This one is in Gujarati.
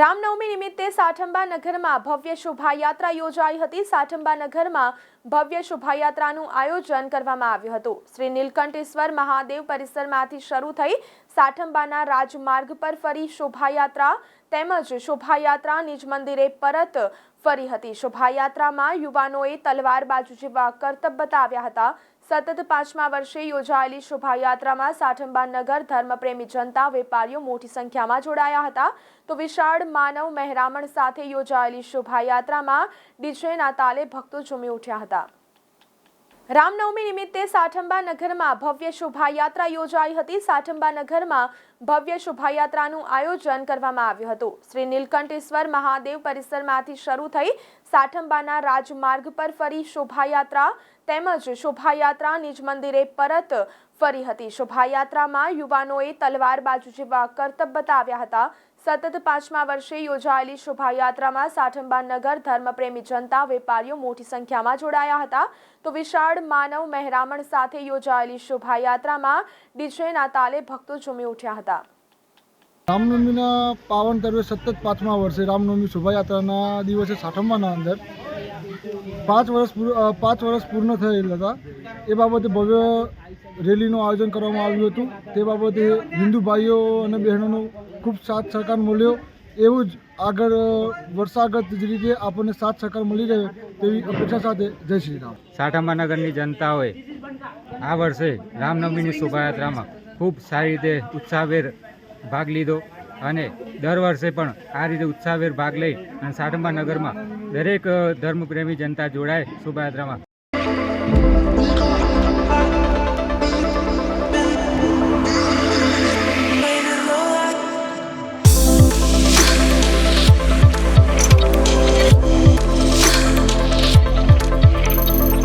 રામનવમી નિમિત્તે સાઠંબા નગરમાં ભવ્ય શોભાયાત્રા યોજાઈ હતી. સાઠંબા નગરમાં ભવ્ય શોભાયાત્રાનું આયોજન કરવામાં આવ્યું હતું. શ્રી નીલકંઠેશ્વર મહાદેવ પરિસરમાંથી શરૂ થઈ સાઠંબાના રાજમાર્ગ પર ફરી શોભાયાત્રા તેમજ શોભાયાત્રા નિજ મંદિરે પરત ફરી હતી. શોભાયાત્રામાં યુવાનોએ તલવાર બાજુ જેવા કરતબ બતાવ્યા હતા. સતત પાંચમા વર્ષે યોજાયેલી શોભાયાત્રામાં સાઠંબા નગર ધર્મપ્રેમી જનતા વેપારીઓ મોટી સંખ્યામાં જોડાયા હતા. તો વિશાળ માનવ મહેરામણ સાથે યોજાયેલી શોભાયાત્રામાં ડીજેના તાલે ભક્તો ઝૂમી ઉઠ્યા હતા. રામનવમી નિમિત્તે સાઠંબા નગરમાં ભવ્ય શોભાયાત્રા યોજાઈ હતી. સાઠંબા નગરમાં ભવ્ય શોભાયાત્રાનું આયોજન કરવામાં આવ્યું હતું. શ્રી નીલકંઠેશ્વર મહાદેવ પરિસરમાંથી શરૂ થઈ સાઠંબાના રાજમાર્ગ પર ફરી શોભાયાત્રા તેમજ શોભાયાત્રા નિજ મંદિરે પરત ફરી હતી. શોભાયાત્રામાં યુવાનોએ તલવાર જેવા કરતબ બતાવ્યા હતા. સતત પાંચમા વર્ષે યોજાયેલી શોભાયાત્રામાં સાઠંબા નગર ધર્મપ્રેમી જનતા, વેપારીઓ મોટી સંખ્યામાં જોડાયા હતા. તો વિશાળ માનવ મહેરામણ સાથે યોજાયેલી શોભાયાત્રામાં ડીજેના તાલે ભક્તો ઝૂમી ઉઠ્યા હતા. રામનવમીના પાવન પર્વે સતત પાંચમા વર્ષે રામનવમી શોભાયાત્રાના દિવસે સાઠમાના અંદર પાંચ વર્ષ પાંચ વર્ષ પૂર્ણ થયેલ હતા. એ બાબતે ભવ્ય રેલીનું આયોજન કરવામાં આવ્યું હતું. તે બાબતે હિન્દુ ભાઈઓ અને બહેનોનો ખૂબ સાથ સહકાર મળ્યો. એવું જ આગળ વર્ષાગત જ રીતે આપણને સાથ સહકાર મળી રહે તેવી અપેક્ષા સાથે જય શ્રી રામ. સાઠાંબા નગરની જનતાઓએ આ વર્ષે રામનવમીની શોભાયાત્રામાં ખૂબ સારી રીતે ઉત્સાહભેર ભાગ લીધો. અને દર વર્ષે પણ આ રીતે ઉત્સાહભેર ભાગ લઈ અને સાઠંબા નગરમાં દરેક ધર્મપ્રેમી જનતા જોડાય શોભાયાત્રામાં.